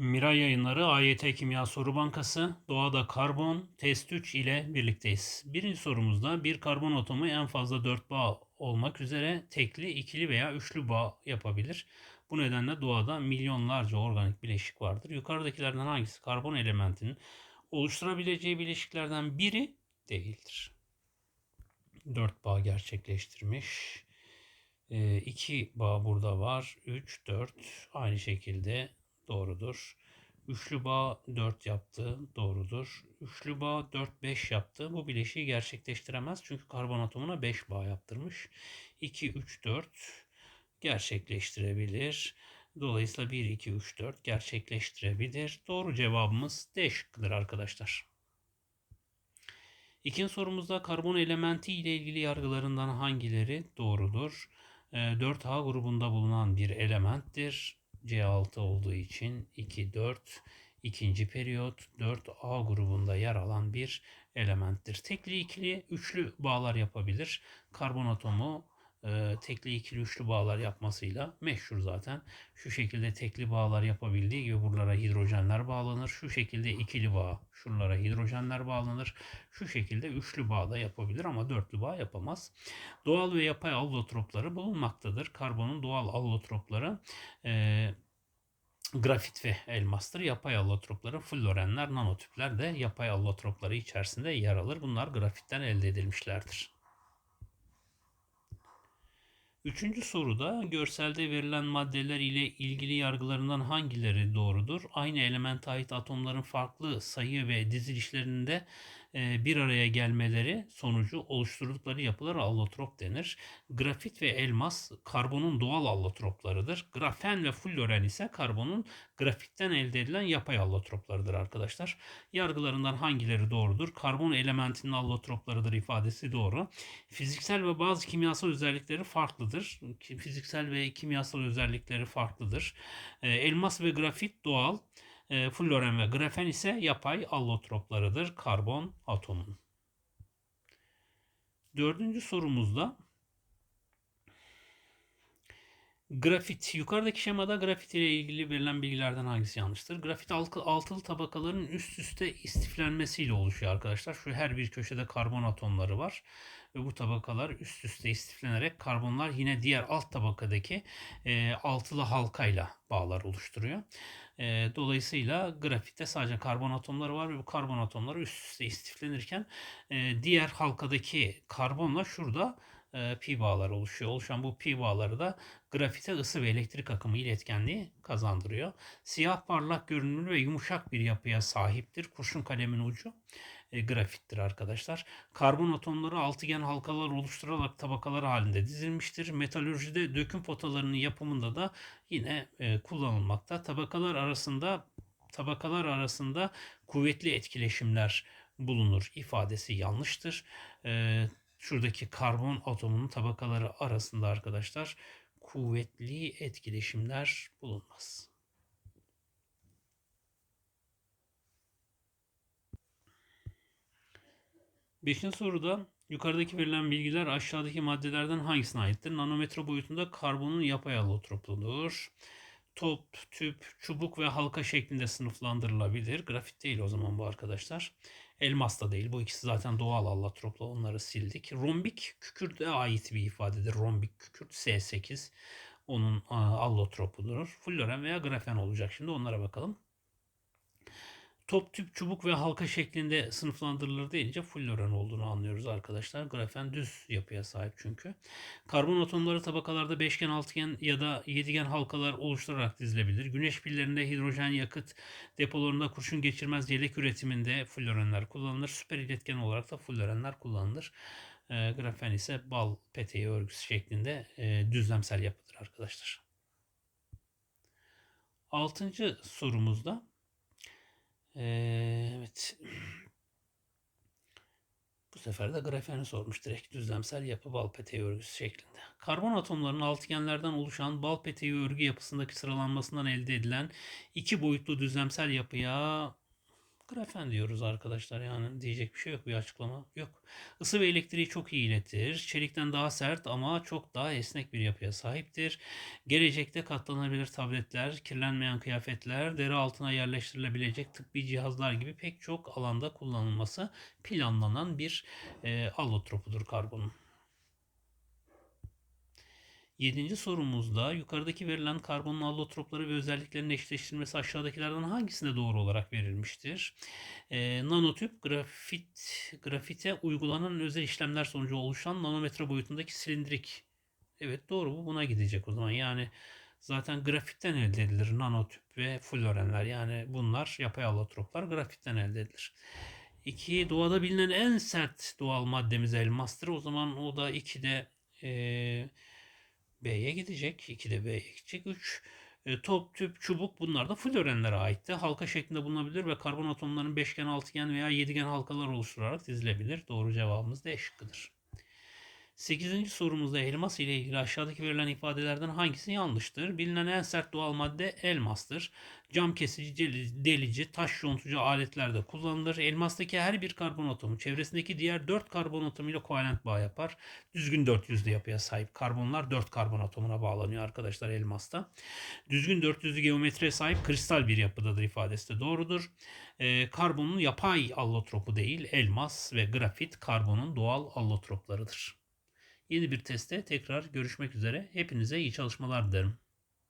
Miray Yayınları AYT Kimya Soru Bankası Doğada Karbon Test 3 ile birlikteyiz. Birinci sorumuzda bir karbon atomu en fazla 4 bağ olmak üzere tekli, ikili veya üçlü bağ yapabilir. Bu nedenle doğada milyonlarca organik bileşik vardır. Yukarıdakilerden hangisi karbon elementinin oluşturabileceği bileşiklerden biri değildir? 4 bağ gerçekleştirmiş. 2 bağ burada var. 3, 4 aynı şekilde doğrudur. Üçlü bağ 4 yaptı, doğrudur. Üçlü bağ 4, 5 yaptı. Bu bileşiği gerçekleştiremez çünkü karbon atomuna 5 bağ yaptırmış. 2, 3, 4 gerçekleştirebilir. Dolayısıyla 1, 2, 3, 4 gerçekleştirebilir. Doğru cevabımız D şıkkıdır arkadaşlar. İkinci sorumuzda karbon elementi ile ilgili yargılarından hangileri doğrudur? 4H grubunda bulunan bir elementtir. C6 olduğu için 2, 4 ikinci periyot 4A grubunda yer alan bir elementtir. Tekli, ikili, üçlü bağlar yapabilir. Karbon atomu e, tekli, ikili, üçlü bağlar yapmasıyla meşhur zaten. Şu şekilde tekli bağlar yapabildiği gibi buralara hidrojenler bağlanır. Şu şekilde ikili bağ, şuralara hidrojenler bağlanır. Şu şekilde üçlü bağ da yapabilir ama dörtlü bağ yapamaz. Doğal ve yapay allotropları bulunmaktadır. Karbonun doğal allotropları e, grafit ve elmastır. Yapay allotropları florenler, nanotüpler de yapay allotropları içerisinde yer alır. Bunlar grafitten elde edilmişlerdir. Üçüncü soruda görselde verilen maddeler ile ilgili yargılarından hangileri doğrudur? Aynı elemente ait atomların farklı sayı ve dizilişlerinde bir araya gelmeleri sonucu oluşturdukları yapılara allotrop denir. Grafit ve elmas karbonun doğal allotroplarıdır. Grafen ve floren ise karbonun grafitten elde edilen yapay allotroplarıdır arkadaşlar. Yargılarından hangileri doğrudur? Karbon elementinin allotroplarıdır ifadesi doğru. Fiziksel ve bazı kimyasal özellikleri farklıdır. Fiziksel ve kimyasal özellikleri farklıdır. Elmas ve grafit doğal. E, floren ve grafen ise yapay allotroplarıdır karbon atomun. Dördüncü sorumuzda grafit. Yukarıdaki şemada grafit ile ilgili verilen bilgilerden hangisi yanlıştır? Grafit altılı tabakaların üst üste istiflenmesiyle oluşuyor arkadaşlar. Şu her bir köşede karbon atomları var ve bu tabakalar üst üste istiflenerek karbonlar yine diğer alt tabakadaki e, altılı halkayla bağlar oluşturuyor. E, dolayısıyla grafitte sadece karbon atomları var ve bu karbon atomları üst üste istiflenirken e, diğer halkadaki karbonla şurada e, pi bağlar oluşuyor. Oluşan bu pi bağları da grafite ısı ve elektrik akımı iletkenliği kazandırıyor. Siyah parlak görünümlü ve yumuşak bir yapıya sahiptir. Kurşun kalemin ucu e, grafittir arkadaşlar. Karbon atomları altıgen halkalar oluşturarak tabakalar halinde dizilmiştir. Metalürjide döküm potalarının yapımında da yine e, kullanılmakta. Tabakalar arasında tabakalar arasında kuvvetli etkileşimler bulunur ifadesi yanlıştır. E, şuradaki karbon atomunun tabakaları arasında arkadaşlar kuvvetli etkileşimler bulunmaz. Beşinci soruda yukarıdaki verilen bilgiler aşağıdaki maddelerden hangisine aittir? Nanometre boyutunda karbonun yapay allotropludur. Top, tüp, çubuk ve halka şeklinde sınıflandırılabilir. Grafit değil o zaman bu arkadaşlar. Elmas da değil. Bu ikisi zaten doğal allotropla onları sildik. Rombik kükürte ait bir ifadedir. Rombik kükürt S8 onun allotropudur. Floren veya grafen olacak. Şimdi onlara bakalım top tüp çubuk ve halka şeklinde sınıflandırılır deyince fulloren olduğunu anlıyoruz arkadaşlar. Grafen düz yapıya sahip çünkü. Karbon atomları tabakalarda beşgen, altıgen ya da yedigen halkalar oluşturarak dizilebilir. Güneş pillerinde hidrojen yakıt depolarında kurşun geçirmez yelek üretiminde fullorenler kullanılır. Süper iletken olarak da fullorenler kullanılır. E, grafen ise bal peteği örgüsü şeklinde e, düzlemsel yapıdır arkadaşlar. Altıncı sorumuzda ee, evet. Bu sefer de grafeni sormuş direkt düzlemsel yapı bal peteği örgüsü şeklinde. Karbon atomlarının altıgenlerden oluşan bal peteği örgü yapısındaki sıralanmasından elde edilen iki boyutlu düzlemsel yapıya Grafen diyoruz arkadaşlar yani diyecek bir şey yok bir açıklama yok. Isı ve elektriği çok iyi iletir. Çelikten daha sert ama çok daha esnek bir yapıya sahiptir. Gelecekte katlanabilir tabletler, kirlenmeyen kıyafetler, deri altına yerleştirilebilecek tıbbi cihazlar gibi pek çok alanda kullanılması planlanan bir e, allotropudur karbonun. Yedinci sorumuzda yukarıdaki verilen karbonun allotropları ve özelliklerinin eşleştirilmesi aşağıdakilerden hangisinde doğru olarak verilmiştir? Ee, nanotüp grafit grafite uygulanan özel işlemler sonucu oluşan nanometre boyutundaki silindrik. Evet doğru bu buna gidecek o zaman. Yani zaten grafitten elde edilir nanotüp ve florenler. Yani bunlar yapay allotroplar grafitten elde edilir. 2. Doğada bilinen en sert doğal maddemiz elmastır. O zaman o da 2'de eee B'ye gidecek. 2 de B'ye gidecek. 3 e, top, tüp, çubuk bunlar da florenlere aitti. Halka şeklinde bulunabilir ve karbon atomlarının beşgen, altıgen veya yedigen halkalar oluşturarak dizilebilir. Doğru cevabımız D şıkkıdır. 8. sorumuzda elmas ile ilgili aşağıdaki verilen ifadelerden hangisi yanlıştır? Bilinen en sert doğal madde elmastır. Cam kesici, deli- delici, taş yontucu aletlerde kullanılır. Elmastaki her bir karbon atomu çevresindeki diğer 4 karbon atomuyla kovalent bağ yapar. Düzgün 400'lü yapıya sahip karbonlar 4 karbon atomuna bağlanıyor arkadaşlar elmasta. Düzgün 400'lü geometriye sahip kristal bir yapıdadır ifadesi de doğrudur. Ee, karbonun yapay allotropu değil, elmas ve grafit karbonun doğal allotroplarıdır. Yeni bir testte tekrar görüşmek üzere. Hepinize iyi çalışmalar dilerim.